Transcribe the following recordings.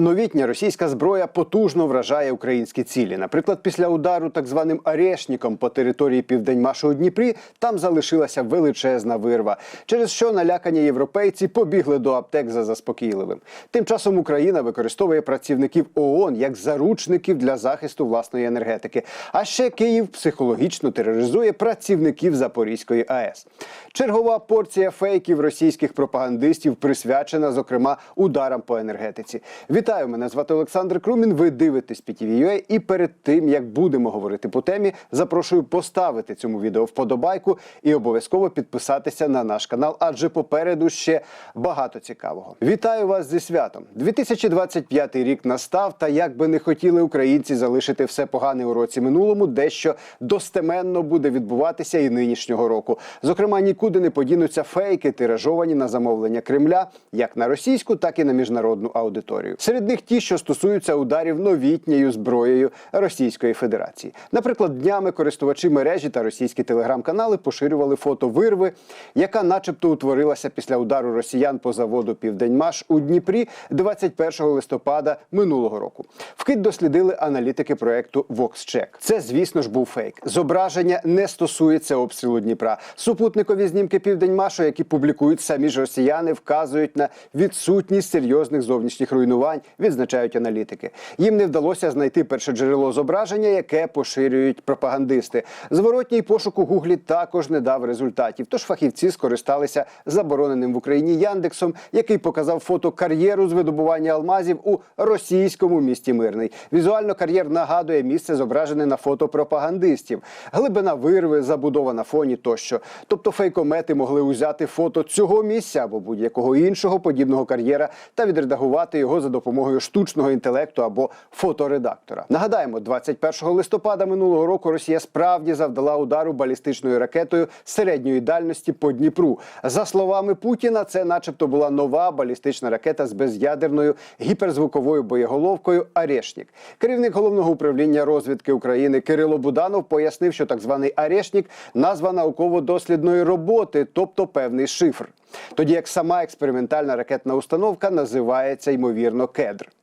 Новітня російська зброя потужно вражає українські цілі. Наприклад, після удару так званим Арешніком по території Південьмашу у Дніпрі там залишилася величезна вирва, через що налякані європейці побігли до аптек за заспокійливим. Тим часом Україна використовує працівників ООН як заручників для захисту власної енергетики. А ще Київ психологічно тероризує працівників Запорізької АЕС. Чергова порція фейків російських пропагандистів присвячена, зокрема, ударам по енергетиці. Вітаю, мене звати Олександр Крумін. Ви дивитесь PTV.ua і перед тим як будемо говорити по темі, запрошую поставити цьому відео вподобайку і обов'язково підписатися на наш канал, адже попереду ще багато цікавого. Вітаю вас зі святом. 2025 рік настав. Та як би не хотіли українці залишити все погане у році минулому, дещо достеменно буде відбуватися і нинішнього року. Зокрема, нікуди не подінуться фейки, тиражовані на замовлення Кремля, як на російську, так і на міжнародну аудиторію. Серед них ті, що стосуються ударів новітньою зброєю Російської Федерації. Наприклад, днями користувачі мережі та російські телеграм-канали поширювали фото вирви, яка, начебто, утворилася після удару росіян по заводу Південьмаш у Дніпрі 21 листопада минулого року. Вкид дослідили аналітики проекту VoxCheck. Це, звісно ж, був фейк. Зображення не стосується обстрілу Дніпра. Супутникові знімки Південьмашу, які публікують самі ж росіяни, вказують на відсутність серйозних зовнішніх руйнувань, відзначають аналітики. Їм не вдалося знайти перше джерело зображення, яке поширюють пропагандисти. Зворотній пошук у Гуглі також не дав результатів. Тож фахівці скористалися забороненим в Україні Яндексом, який показав фото кар'єру з видобування алмазів у російському місті Мирний. Візуально кар'єр нагадує місце, зображене на фото пропагандистів. Глибина вирви, забудова на фоні тощо. Тобто фейкомети могли узяти фото цього місця або будь-якого іншого подібного кар'єра та відредагувати його за допомогою штучного інтелекту або фоторедактора. Нагадаємо, 21 листопада минулого року Росія справді завдала удару балістичною ракетою середньої дальності по Дніпру. За словами Путіна, це, начебто, була нова балістична ракета з безядерною гіперзвуковою боєголовкою Арешнік. Керівник головного управління розвідки України Кирило Буданов пояснив, що так званий Арешнік назва науково-дослідної роботи, тобто певний шифр. Тоді як сама експериментальна ракетна установка називається ймовірно Pedro.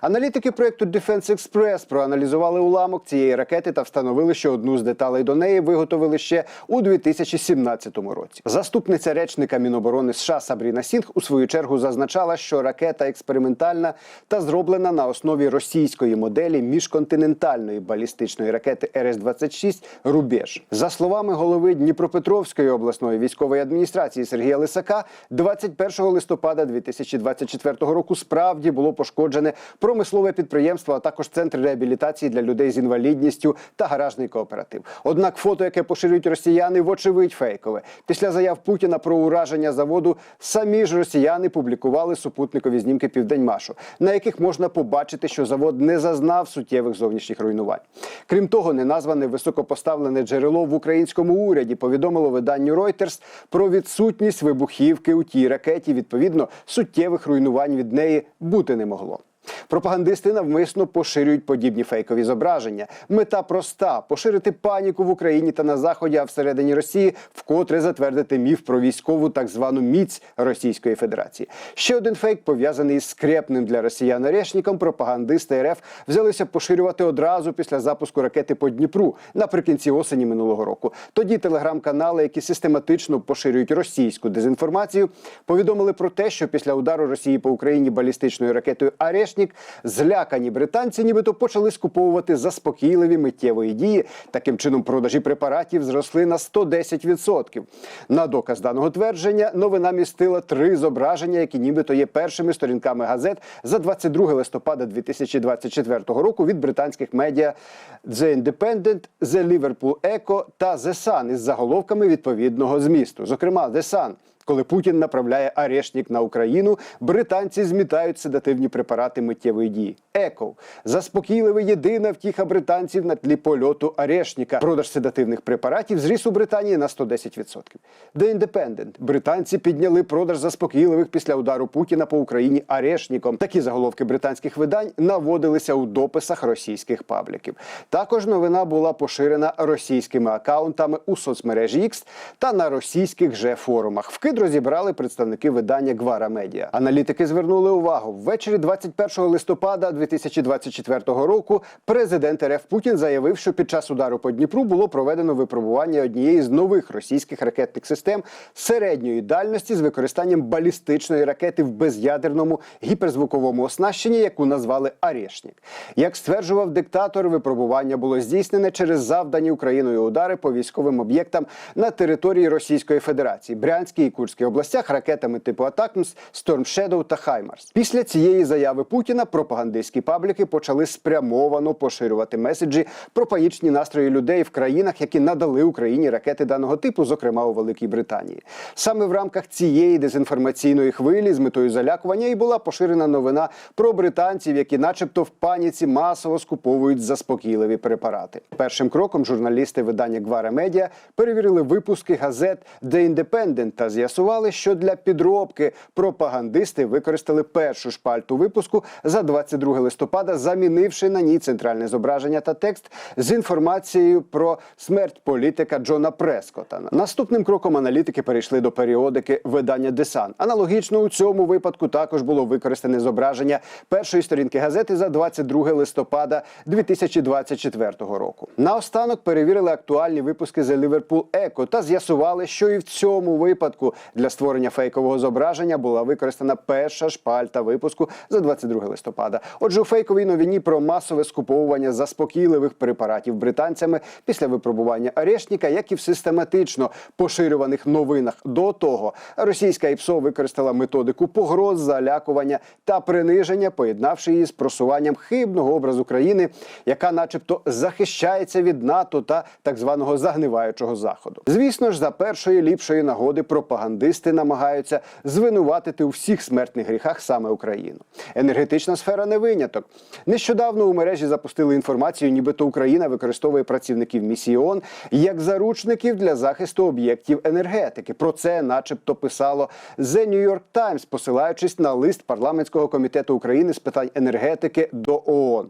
Аналітики проекту Defense Express проаналізували уламок цієї ракети та встановили, що одну з деталей до неї виготовили ще у 2017 році. Заступниця речника Міноборони США Сабріна Сінг у свою чергу зазначала, що ракета експериментальна та зроблена на основі російської моделі міжконтинентальної балістичної ракети РС-26 Рубеж. За словами голови Дніпропетровської обласної військової адміністрації Сергія Лисака, 21 листопада 2024 року справді було пошкоджене промислове підприємство, а також центр реабілітації для людей з інвалідністю та гаражний кооператив. Однак фото, яке поширюють росіяни, вочевидь фейкове. Після заяв Путіна про ураження заводу самі ж росіяни публікували супутникові знімки Південьмашу, на яких можна побачити, що завод не зазнав суттєвих зовнішніх руйнувань. Крім того, неназване високопоставлене джерело в українському уряді повідомило виданню Reuters про відсутність вибухівки у тій ракеті. Відповідно, суттєвих руйнувань від неї бути не могло. Пропагандисти навмисно поширюють подібні фейкові зображення. Мета проста: поширити паніку в Україні та на заході, а всередині Росії вкотре затвердити міф про військову так звану міць Російської Федерації. Ще один фейк пов'язаний із скрепним для росіян орешником. Пропагандисти РФ взялися поширювати одразу після запуску ракети по Дніпру наприкінці осені минулого року. Тоді телеграм-канали, які систематично поширюють російську дезінформацію, повідомили про те, що після удару Росії по Україні балістичною ракетою Арешнік злякані британці, нібито почали скуповувати заспокійливі миттєвої дії. Таким чином, продажі препаратів зросли на 110%. На доказ даного твердження новина містила три зображення, які нібито є першими сторінками газет за 22 листопада 2024 року від британських медіа The Independent, The Liverpool Echo та The Sun із заголовками відповідного змісту. Зокрема, The Sun – коли Путін направляє арешнік на Україну, британці змітають седативні препарати миттєвої дії Echo. Заспокійливий єдина втіха британців на тлі польоту Арешніка. Продаж седативних препаратів зріс у Британії на 110%. The Independent. Британці підняли продаж заспокійливих після удару Путіна по Україні Арешніком. Такі заголовки британських видань наводилися у дописах російських пабліків. Також новина була поширена російськими акаунтами у соцмережі X та на російських же форумах. Вкид розібрали представники видання Гвара Медіа. Аналітики звернули увагу ввечері 21 листопада 2024 року. Президент РФ Путін заявив, що під час удару по Дніпру було проведено випробування однієї з нових російських ракетних систем середньої дальності з використанням балістичної ракети в безядерному гіперзвуковому оснащенні, яку назвали Арешнік. Як стверджував диктатор, випробування було здійснене через завдані Україною удари по військовим об'єктам на території Російської Федерації, Брянській і Курській областях ракетами типу Атакмс, Storm Shadow та Хаймарс. Після цієї заяви Путіна пропагандистські пабліки почали спрямовано поширювати меседжі про панічні настрої людей в країнах, які надали Україні ракети даного типу, зокрема у Великій Британії. Саме в рамках цієї дезінформаційної хвилі з метою залякування і була поширена новина про британців, які, начебто, в паніці масово скуповують заспокійливі препарати. Першим кроком журналісти видання Гвара Медіа перевірили випуски газет The Independent та з'ясували, що для підробки пропагандисти використали першу шпальту випуску за 22 листопада, замінивши на ній центральне зображення та текст з інформацією про смерть політика Джона Прескота. Наступним кроком аналітики перейшли до періодики видання Sun. Аналогічно у цьому випадку також було використане зображення першої сторінки газети за 22 листопада 2024 року. Наостанок перевірили актуальні випуски The Liverpool Echo та з'ясували, що і в цьому випадку для створення фейкового зображення була використана перша шпальта випуску за 22 листопада. Отже, у фейковій новині про масове скуповування заспокійливих препаратів британцями після випробування Арешніка, як і в систематично поширюваних новинах до того, російська ІПСО використала методику погроз, залякування та приниження, поєднавши її з просуванням хибного образу країни, яка, начебто, захищається від НАТО та так званого загниваючого заходу. Звісно ж, за першої ліпшої нагоди пропагандисти намагаються звинуватити у всіх смертних гріхах саме Україну. Енергетична сфера не виняток. Нещодавно у мережі запустили інформацію, нібито Україна використовує працівників місії ООН як заручників для захисту об'єктів енергетики. Про це, начебто, писало The New York Times, посилаючись на лист парламентського комітету України з питань енергетики до ООН.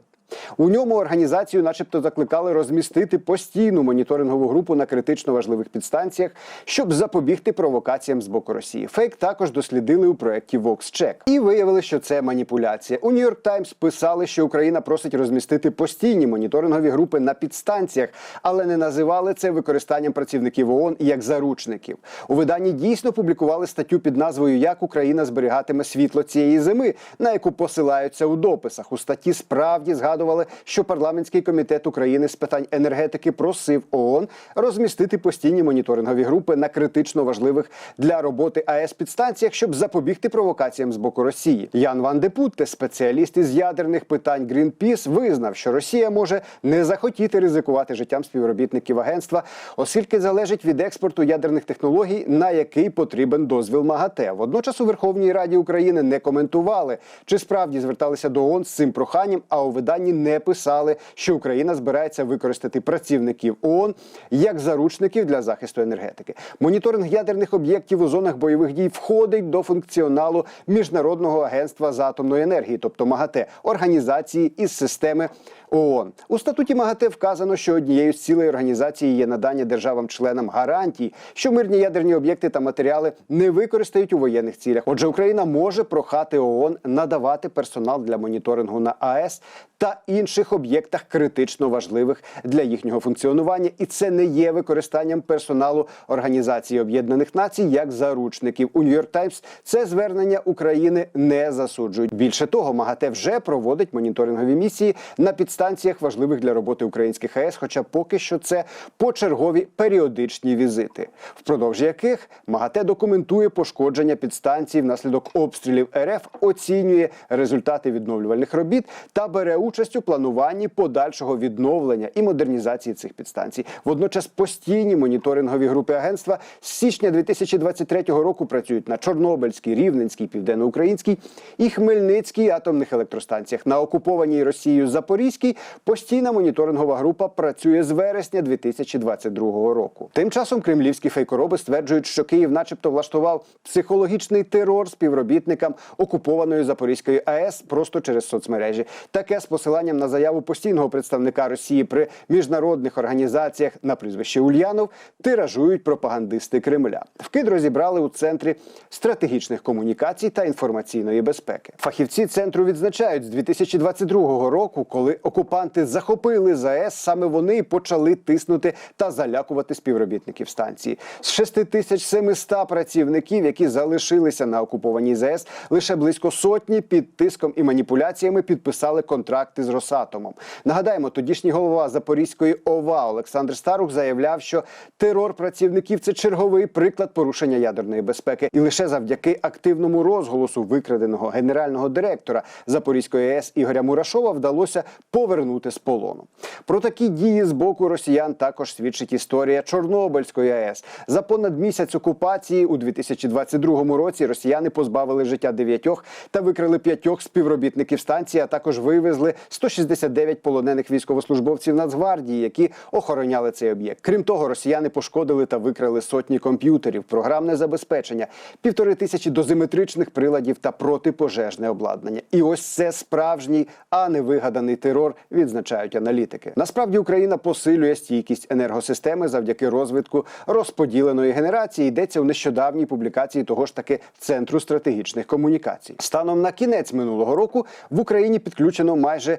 У ньому організацію, начебто, закликали розмістити постійну моніторингову групу на критично важливих підстанціях, щоб запобігти провокаціям з боку Росії. Фейк також дослідили у проєкті VoxCheck. і виявили, що це маніпуляція. У New York Times писали, що Україна просить розмістити постійні моніторингові групи на підстанціях, але не називали це використанням працівників ООН як заручників. У виданні дійсно публікували статтю під назвою Як Україна зберігатиме світло цієї зими, на яку посилаються у дописах. У статті справді згадували, що парламентський комітет України з питань енергетики просив ООН розмістити постійні моніторингові групи на критично важливих для роботи АЕС підстанціях, щоб запобігти провокаціям з боку Росії. Ян Ван Депутте, спеціаліст із ядерних питань Greenpeace, визнав, що Росія може не захотіти ризикувати життям співробітників агентства, оскільки залежить від експорту ядерних технологій, на який потрібен дозвіл МАГАТЕ. Водночас у Верховній Раді України не коментували, чи справді зверталися до ООН з цим проханням, а у виданні не писали, що Україна збирається використати працівників ООН як заручників для захисту енергетики. Моніторинг ядерних об'єктів у зонах бойових дій входить до функціоналу міжнародного агентства з атомної енергії, тобто МАГАТЕ, організації із системи ООН. У статуті МАГАТЕ вказано, що однією з цілей організації є надання державам-членам гарантій, що мирні ядерні об'єкти та матеріали не використають у воєнних цілях. Отже, Україна може прохати ООН надавати персонал для моніторингу на АЕС та інших об'єктах критично важливих для їхнього функціонування, і це не є використанням персоналу Організації Об'єднаних Націй як заручників. У Нью-Йорк Таймс це звернення України не засуджують. Більше того, МАГАТЕ вже проводить моніторингові місії на підстанціях важливих для роботи українських АЕС, хоча поки що це почергові періодичні візити, впродовж яких МАГАТЕ документує пошкодження підстанцій внаслідок обстрілів РФ, оцінює результати відновлювальних робіт та бере участь участь у плануванні подальшого відновлення і модернізації цих підстанцій. Водночас постійні моніторингові групи агентства з січня 2023 року працюють на Чорнобильській, Рівненській, Південноукраїнській і Хмельницькій атомних електростанціях. На окупованій Росією Запорізькій постійна моніторингова група працює з вересня 2022 року. Тим часом кремлівські фейкороби стверджують, що Київ, начебто, влаштував психологічний терор співробітникам окупованої Запорізької АЕС просто через соцмережі. Таке з посиланням на заяву постійного представника Росії при міжнародних організаціях на прізвище Ульянов тиражують пропагандисти Кремля. Вкид розібрали у центрі стратегічних комунікацій та інформаційної безпеки. Фахівці центру відзначають з 2022 року, коли окупанти захопили ЗАЕС, саме вони й почали тиснути та залякувати співробітників станції. З 6700 працівників, які залишилися на окупованій ЗАЕС, лише близько сотні під тиском і маніпуляціями підписали контракти з Росатомом. Нагадаємо, тодішній голова Запорізької ОВА Олександр Старух заявляв, що терор працівників це черговий приклад порушення ядерної безпеки, і лише завдяки активному розголосу викраденого генерального директора Запорізької АЕС Ігоря Мурашова вдалося повернути з полону. Про такі дії з боку росіян також свідчить історія Чорнобильської АЕС. За понад місяць окупації у 2022 році росіяни позбавили життя дев'ятьох та викрили п'ятьох співробітників станції, а також вивезли 169 полонених військовослужбовців Нацгвардії, які охороняли цей об'єкт. Крім того, росіяни пошкодили та викрали сотні комп'ютерів, програмне забезпечення, півтори тисячі дозиметричних приладів та протипожежне обладнання. І ось це справжній, а не вигаданий терор, відзначають аналітики. Насправді Україна посилює стійкість енергосистеми завдяки розвитку розподіленої генерації. Йдеться у нещодавній публікації того ж таки центру стратегічних комунікацій. Станом на кінець минулого року в Україні підключено майже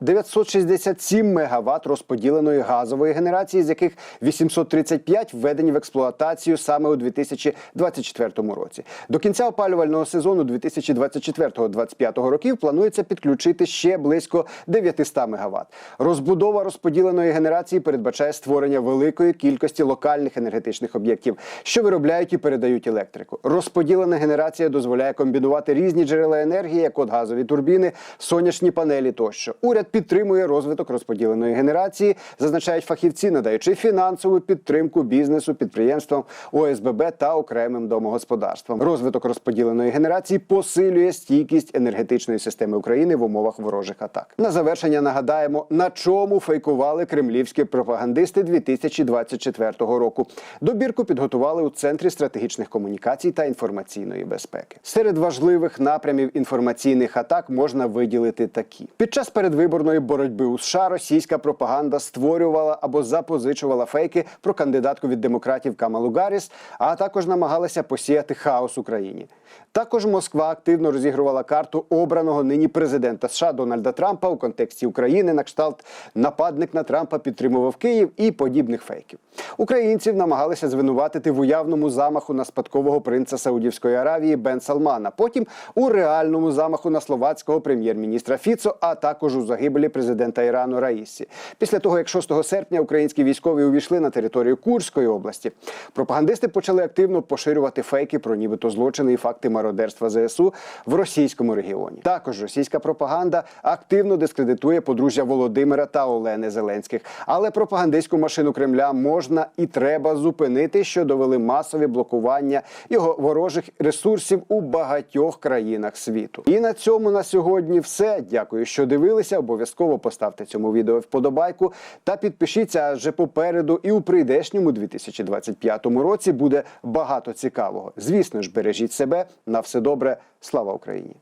967 мегаватт розподіленої газової генерації, з яких 835 введені в експлуатацію саме у 2024 році. До кінця опалювального сезону 2024-2025 років планується підключити ще близько 900 мегаватт. Розбудова розподіленої генерації передбачає створення великої кількості локальних енергетичних об'єктів, що виробляють і передають електрику. Розподілена генерація дозволяє комбінувати різні джерела енергії, як от газові турбіни, сонячні панелі тощо. Уряд підтримує розвиток розподіленої генерації, зазначають фахівці, надаючи фінансову підтримку бізнесу, підприємствам ОСББ та окремим домогосподарствам. Розвиток розподіленої генерації посилює стійкість енергетичної системи України в умовах ворожих атак. На завершення нагадаємо, на чому фейкували кремлівські пропагандисти 2024 року. Добірку підготували у центрі стратегічних комунікацій та інформаційної безпеки. Серед важливих напрямів інформаційних атак можна виділити такі: під час передвиборної боротьби у США російська пропаганда створювала або запозичувала фейки про кандидатку від демократів Камалу Гарріс, а також намагалася посіяти хаос Україні. Також Москва активно розігрувала карту обраного нині президента США Дональда Трампа у контексті України на кшталт нападник на Трампа підтримував Київ і подібних фейків. Українців намагалися звинуватити в уявному замаху на спадкового принца Саудівської Аравії Бен Салмана. Потім у реальному замаху на словацького прем'єр-міністра Фіцо, а також у загибелі президента Ірану Раїсі. Після того, як 6 серпня українські військові увійшли на територію Курської області, пропагандисти почали активно поширювати фейки про нібито злочини і факти мародерства ЗСУ в російському регіоні. Також російська пропаганда активно дискредитує подружжя Володимира та Олени Зеленських. Але пропагандистську машину Кремля можна і треба зупинити, що довели масові блокування його ворожих ресурсів у багатьох країнах світу. І на цьому на сьогодні все. Дякую, що дивилися. Обов'язково поставте цьому відео вподобайку та підпишіться, адже попереду і у прийдешньому 2025 році буде багато цікавого. Звісно ж, бережіть себе на все добре. Слава Україні!